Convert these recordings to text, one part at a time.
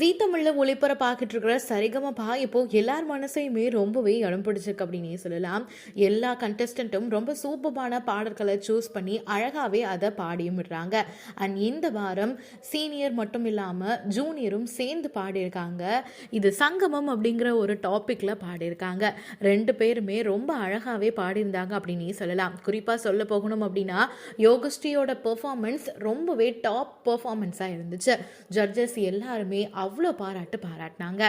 ஜீ தமிழில் ஒளிபரப்பாகிட்டு இருக்கிற சரிகமபா இப்போ எல்லார் மனசையுமே ரொம்பவே இடம் பிடிச்சிருக்கு அப்படின்னே சொல்லலாம். எல்லா கண்டஸ்டண்ட்டும் ரொம்ப சூப்பமான பாடல்களை சூஸ் பண்ணி அழகாகவே அதை பாடியும் விடுறாங்க. அண்ட் இந்த வாரம் சீனியர் மட்டும் இல்லாமல் ஜூனியரும் சேர்ந்து பாடியிருக்காங்க. இது சங்கமம் அப்படிங்கிற ஒரு டாப்பிக்கில் பாடியிருக்காங்க. ரெண்டு பேருமே ரொம்ப அழகாகவே பாடியிருந்தாங்க அப்படின்னே சொல்லலாம். குறிப்பாக சொல்ல போகணும் அப்படின்னா யோகஸ்ரீயோட பெர்ஃபார்மன்ஸ் ரொம்பவே டாப் பெர்ஃபார்மன்ஸாக இருந்துச்சு. ஜட்ஜஸ் எல்லாருமே அவ்வளோ பாராட்டு பாராட்டினாங்க.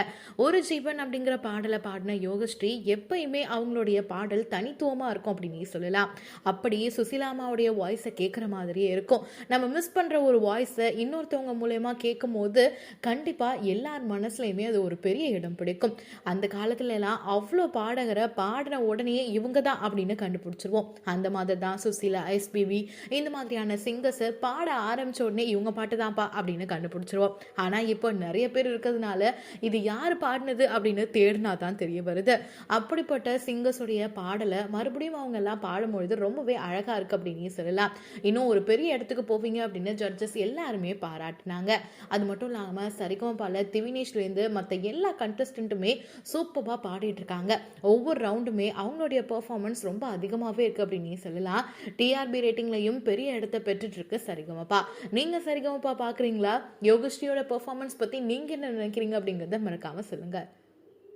ஒரு ஜீவன் அப்படிங்கிற பாடலை பாடின யோகஸ்ரீ எப்பயுமே அவங்களுடைய பாடல் தனித்துவமாக இருக்கும் அப்படின்னு சொல்லலாம். அப்படியே சுசிலாமாவுடைய வாய்ஸை கேட்குற மாதிரியே இருக்கும். நம்ம மிஸ் பண்ணுற ஒரு வாய்ஸை இன்னொருத்தவங்க மூலயமா கேட்கும் போது கண்டிப்பாக எல்லார் மனசுலையுமே அது ஒரு பெரிய இடம் பிடிக்கும். அந்த காலத்துலலாம் அவ்வளோ பாடகரை பாடின உடனே இவங்க தான் அப்படின்னு கண்டுபிடிச்சிருவோம். அந்த மாதிரி தான் சுசிலா எஸ்பிபி இந்த மாதிரியான சிங்கர்ஸை பாட ஆரம்பிச்ச உடனே இவங்க பாட்டு தான்ப்பா அப்படின்னு கண்டுபிடிச்சிருவோம். ஆனால் இப்போ நிறைய பேர் இருக்கிறதுனால இது யார் பாடினது அப்படின்னு தேடினா தான் தெரிய வருது. அப்படிப்பட்ட சிங்கர்ஸுடைய பாடலை மறுபடியும் அவங்க எல்லாம் பாடும்பொழுது ரொம்பவே அழகாக இருக்குது அப்படின்னு சொல்லலாம். இன்னும் ஒரு பெரிய இடத்துக்கு போவீங்க அப்படின்னு ஜட்ஜஸ் எல்லாருமே பாராட்டினாங்க. அது மட்டும் இல்லாமல் சரிகமபால திவினேஷ்லேருந்து மற்ற எல்லா கண்டஸ்டண்ட்டுமே சூப்பராக பாடிட்டு இருக்காங்க ஒவ்வொரு ரவுண்டுமே அவங்களுடைய பெர்ஃபார்மன்ஸ் ரொம்ப அதிகமாகவே இருக்குது அப்படின்னு சொல்லலாம். டிஆர்பி ரேட்டிங்லையும் பெரிய இடத்த பெற்றுட்டு இருக்கு சரிகமப்பா. நீங்கள் சரிகமப்பா பார்க்குறீங்களா யோகஸ்ரீயோட பெர்ஃபார்மன்ஸ் பற்றி நீங்கள் என்ன நினைக்கிறீங்க அப்படிங்கிறத மறக்காமல் சொல்லுங்கள்